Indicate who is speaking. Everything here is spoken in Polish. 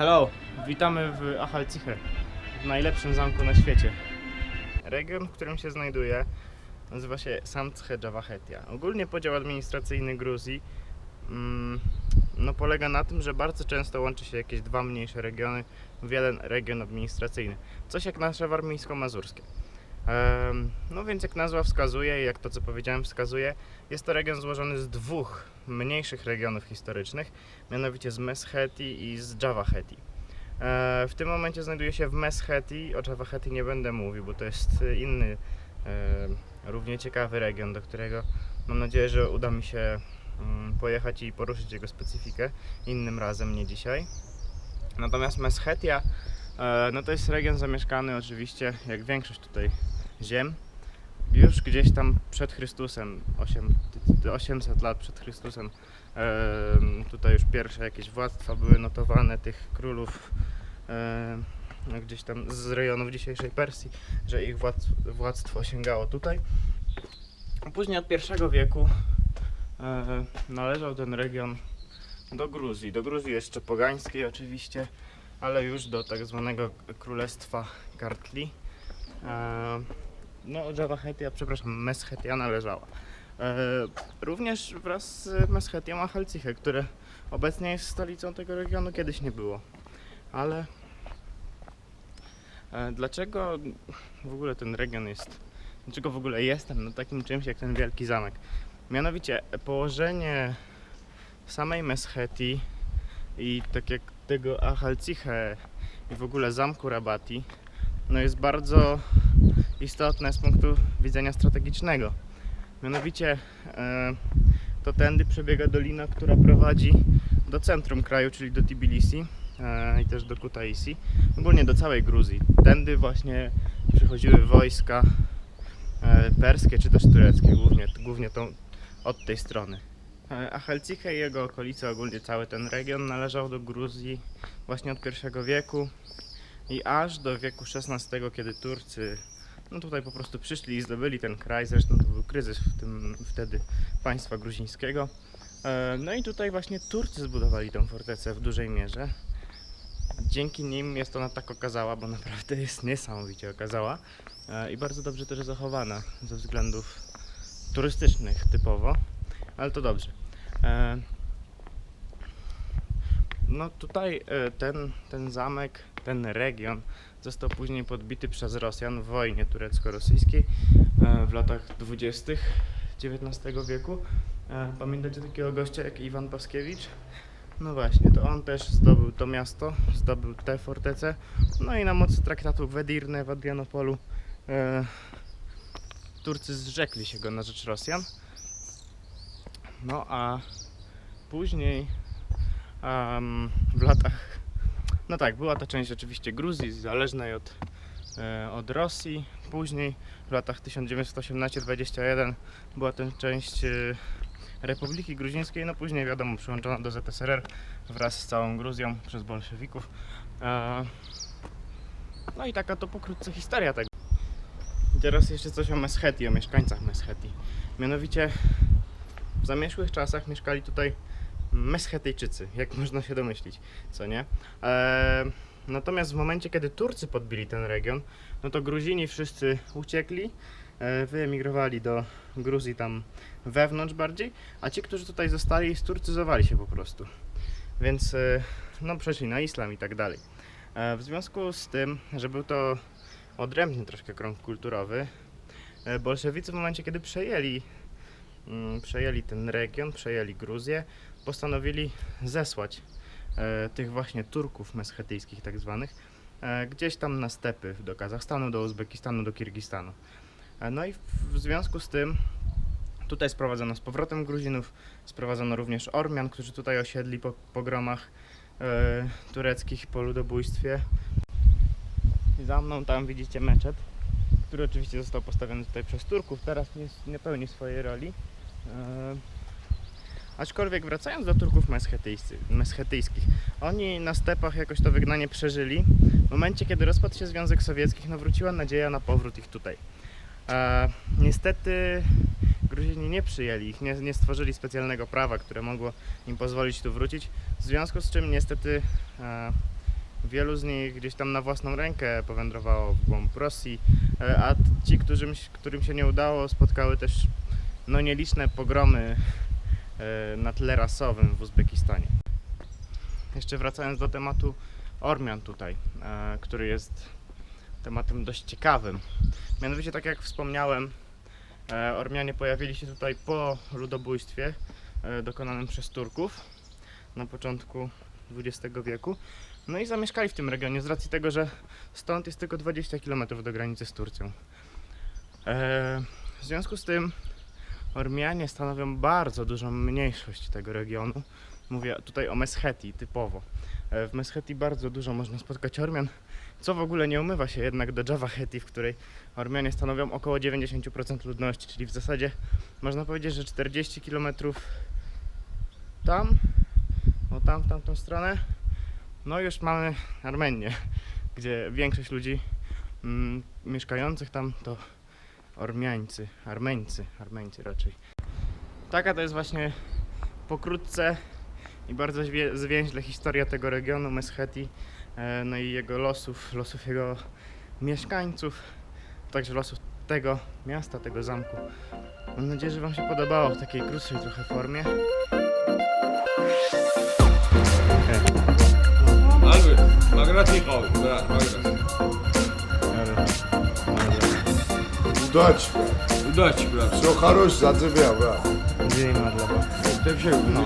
Speaker 1: Hello, witamy w Achalciche, w najlepszym zamku na świecie. Region, w którym się znajduję, nazywa się Samtche Javahetia. Ogólnie podział administracyjny Gruzji mm, no, polega na tym, że bardzo często łączy się jakieś dwa mniejsze regiony w jeden region administracyjny. Coś jak nasze warmińsko-mazurskie. No więc jak nazwa wskazuje jak to co powiedziałem wskazuje, jest to region złożony z dwóch mniejszych regionów historycznych, mianowicie z Meskheti i z Javaheti. E, W tym momencie znajduję się w Meskheti, o Javaheti nie będę mówił, bo to jest inny, e, równie ciekawy region, do którego mam nadzieję, że uda mi się mm, pojechać i poruszyć jego specyfikę innym razem, nie dzisiaj. Natomiast Meshetia e, no to jest region zamieszkany oczywiście, jak większość tutaj ziem, już gdzieś tam przed Chrystusem, 8, 800 lat przed Chrystusem, em, tutaj już pierwsze jakieś władztwa były notowane tych królów gdzieś tam z rejonów dzisiejszej Persji, że ich władz, władztwo sięgało tutaj. Później od I wieku należał ten region do Gruzji. Do Gruzji jeszcze pogańskiej oczywiście, ale już do tak zwanego królestwa Kartli. No, Javahetia, przepraszam, Meshetia należała. E, również wraz z Meshetią Achalciche, które obecnie jest stolicą tego regionu, kiedyś nie było. Ale e, dlaczego w ogóle ten region jest, dlaczego w ogóle jestem na takim czymś jak ten wielki zamek? Mianowicie położenie samej Mesheti i tak jak tego Achalciche i w ogóle zamku Rabati no jest bardzo istotne z punktu widzenia strategicznego. Mianowicie e, to tędy przebiega dolina, która prowadzi do centrum kraju, czyli do Tbilisi e, i też do Kutaisi, ogólnie do całej Gruzji. Tędy właśnie przychodziły wojska e, perskie czy też tureckie, głównie, głównie tą, od tej strony. Achalciche i jego okolice, ogólnie cały ten region należał do Gruzji właśnie od I wieku i aż do wieku XVI, kiedy Turcy no tutaj po prostu przyszli i zdobyli ten kraj, zresztą to był kryzys w tym wtedy państwa gruzińskiego. E, No i tutaj właśnie Turcy zbudowali tę fortecę w dużej mierze. Dzięki nim jest ona tak okazała, bo naprawdę jest niesamowicie okazała e, i bardzo dobrze też zachowana ze względów turystycznych typowo, ale to dobrze. E, No tutaj ten, ten zamek, ten region został później podbity przez Rosjan w wojnie turecko-rosyjskiej e, w latach 20. XIX wieku. E, Pamiętacie takiego gościa jak Iwan Paskiewicz? No właśnie, to on też zdobył to miasto, zdobył tę fortecę. No i na mocy traktatu w Edirne w Adrianopolu e, Turcy zrzekli się go na rzecz Rosjan. No a później em, w latach no tak, była to część oczywiście Gruzji, zależnej od, e, od Rosji. Później w latach 1918-21 była to część e, Republiki Gruzińskiej, no później wiadomo przyłączona do ZSRR wraz z całą Gruzją przez bolszewików. E, no i taka to pokrótce historia tego. I teraz jeszcze coś o Mesheti, o mieszkańcach Mesheti. Mianowicie w zamieszłych czasach mieszkali tutaj Meschetejczycy, jak można się domyślić, co nie? Eee, natomiast w momencie, kiedy Turcy podbili ten region, no to Gruzini wszyscy uciekli, e, wyemigrowali do Gruzji tam wewnątrz bardziej, a ci, którzy tutaj zostali, sturcyzowali się po prostu. Więc e, no przeszli na islam i tak dalej. E, w związku z tym, że był to odrębny troszkę krąg kulturowy, e, bolszewicy w momencie, kiedy przejęli, przejęli ten region, przejęli Gruzję, postanowili zesłać e, tych właśnie Turków meschetyjskich tak zwanych e, gdzieś tam na stepy do Kazachstanu, do Uzbekistanu, do Kirgistanu. E, no i w, związku z tym tutaj sprowadzono z powrotem Gruzinów, sprowadzono również Ormian, którzy tutaj osiedli po pogromach tureckich po ludobójstwie. I za mną tam widzicie meczet, który oczywiście został postawiony tutaj przez Turków, teraz nie, nie pełni swojej roli. E, Aczkolwiek wracając do Turków meschetyjskich, oni na stepach jakoś to wygnanie przeżyli. W momencie, kiedy rozpadł się Związek Sowiecki, no wróciła nadzieja na powrót ich tutaj. E, niestety Gruzini nie przyjęli ich, nie, nie stworzyli specjalnego prawa, które mogło im pozwolić tu wrócić, w związku z czym niestety e, Wielu z nich gdzieś tam na własną rękę powędrowało w głąb Rosji, e, a ci, którym, którym się nie udało, spotkały też no, nieliczne pogromy e, na tle rasowym w Uzbekistanie. Jeszcze wracając do tematu Ormian tutaj, e, który jest tematem dość ciekawym. Mianowicie, tak jak wspomniałem, Ormianie pojawili się tutaj po ludobójstwie dokonanym przez Turków na początku XX wieku. No i zamieszkali w tym regionie z racji tego, że stąd jest tylko 20 km do granicy z Turcją. E, w związku z tym Ormianie stanowią bardzo dużą mniejszość tego regionu. Mówię tutaj o Meskheti typowo. E, W Meskheti bardzo dużo można spotkać Ormian, co w ogóle nie umywa się jednak do Java Heti, w której Ormianie stanowią około 90% ludności, czyli w zasadzie można powiedzieć, że 40 km tam, o tam, w tamtą stronę, no już mamy Armenię, gdzie większość ludzi mm, mieszkających tam to Ormiańcy, Armeńcy, Armeńcy raczej. Taka to jest właśnie pokrótce i bardzo zwięźle historia tego regionu Meskheti, e, no i jego losów, losów jego mieszkańców, także losów tego miasta, tego zamku. Mam nadzieję, że Wam się podobało w takiej krótszej trochę formie.
Speaker 2: magrat Michał, brat, magrat.
Speaker 3: Удачи,
Speaker 2: Удачи, брат.
Speaker 3: все хорошее за тебя, брат.
Speaker 1: Dzień ma dla Was.
Speaker 2: Ty się
Speaker 1: No,